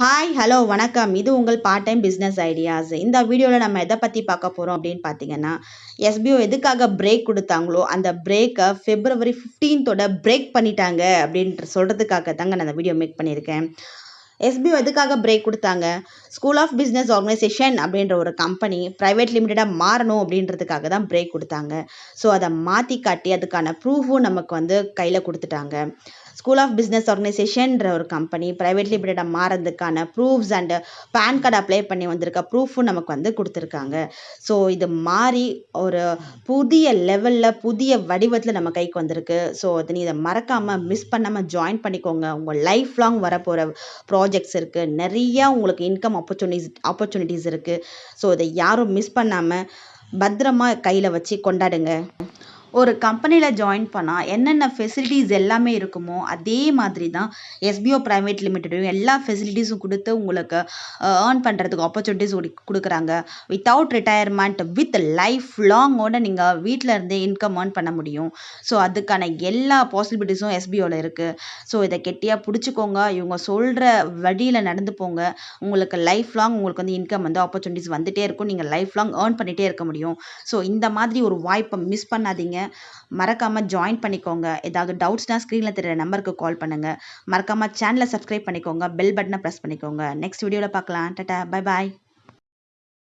Hi hello வணக்கம். இது உங்கள் பார்ட் டைம் பிஸ்னஸ் ஐடியாஸ் இந்த வீடியோவில் நம்ம எதை பற்றி பார்க்க போகிறோம் அப்படின்னு பார்த்தீங்கன்னா எஸ்பிஓ எதுக்காக பிரேக் கொடுத்தாங்களோ அந்த பிரேக்கை ஃபெப்ரவரி ஃபிஃப்டீன்த்தோட பிரேக் பண்ணிட்டாங்க அப்படின்ற சொல்கிறதுக்காக தாங்க நான் அந்த வீடியோ மேக் பண்ணியிருக்கேன். எஸ்பிஓ எதுக்காக பிரேக் கொடுத்தாங்க? ஸ்கூல் ஆஃப் பிஸ்னஸ் ஆர்கனைசேஷன் அப்படின்ற ஒரு கம்பெனி ப்ரைவேட் லிமிட்டடாக மாறணும் அப்படின்றதுக்காக தான் பிரேக் கொடுத்தாங்க. ஸோ அதை மாற்றி காட்டி அதுக்கான ப்ரூஃபும் நமக்கு வந்து கையில் கொடுத்துட்டாங்க. ஸ்கூல் ஆஃப் பிஸ்னஸ் ஆர்கனைசேஷன்ற ஒரு கம்பெனி ப்ரைவேட் லிமிட்டடாக மாறதுக்கான proofs and pan card apply பண்ணி வந்திருக்க ப்ரூஃபும் நமக்கு வந்து கொடுத்துருக்காங்க. ஸோ இது மாறி ஒரு புதிய லெவலில் புதிய வடிவத்தில் நம்ம கைக்கு வந்திருக்கு. ஸோ அதை நீ இதை மறக்காமல் மிஸ் பண்ணாமல் ஜாயின் பண்ணிக்கோங்க. உங்கள் லைஃப் லாங் வரப்போகிற ப்ராஜெக்ட்ஸ் இருக்குது நிறையா உங்களுக்கு இன்கம் ஆப்பர்ச்சுனிட்டிஸ் ஆப்பர்ச்சுனிட்டிஸ் இருக்குது ஸோ இதை யாரும் மிஸ் பண்ணாமல் பத்திரமா கையில் வச்சு கொண்டாடுங்க. ஒரு கம்பெனியில் ஜாயின் பண்ணால் என்னென்ன ஃபெசிலிட்டிஸ் எல்லாமே இருக்குமோ அதே மாதிரி தான் எஸ்பிஓ ப்ரைவேட் லிமிட்டடும் எல்லா ஃபெசிலிட்டிஸும் கொடுத்து உங்களுக்கு ஏர்ன் பண்ணுறதுக்கு ஆப்பர்ச்சுனிட்டிஸ் கொடுக்குறாங்க. வித்தவுட் ரிட்டையர்மெண்ட் வித் லைஃப் லாங்கோட நீங்கள் வீட்டில் இருந்தே இன்கம் ஏர்ன் பண்ண முடியும். ஸோ அதுக்கான எல்லா பாசிபிலிட்டிஸும் எஸ்பிஓவில் இருக்குது ஸோ இதை கெட்டியாக பிடிச்சிக்கோங்க. இவங்க சொல்கிற வழியில் நடந்து போங்க. உங்களுக்கு லைஃப் லாங் உங்களுக்கு வந்து இன்கம் வந்து ஆப்பர்ச்சுனிட்டிஸ் வந்துகிட்டே இருக்கும். நீங்கள் லைஃப் லாங் ஏர்ன் பண்ணிகிட்டே இருக்க முடியும். ஸோ இந்த மாதிரி ஒரு வாய்ப்பை மிஸ் பண்ணாதீங்க. மறக்காமல் ஜாயின் பண்ணிக்கோங்க. ஏதாவது டவுட்ஸ்னால் ஸ்க்ரீனில் தெரியுற நம்பருக்கு கால் பண்ணுங்கள் மறக்காமல் சேனலை சப்ஸ்கிரைப் பண்ணிக்கோங்க. பெல் பட்டனை ப்ரெஸ் பண்ணிக்கோங்க. நெக்ஸ்ட் வீடியோவில் பார்க்கலாம். Ta-ta bye bye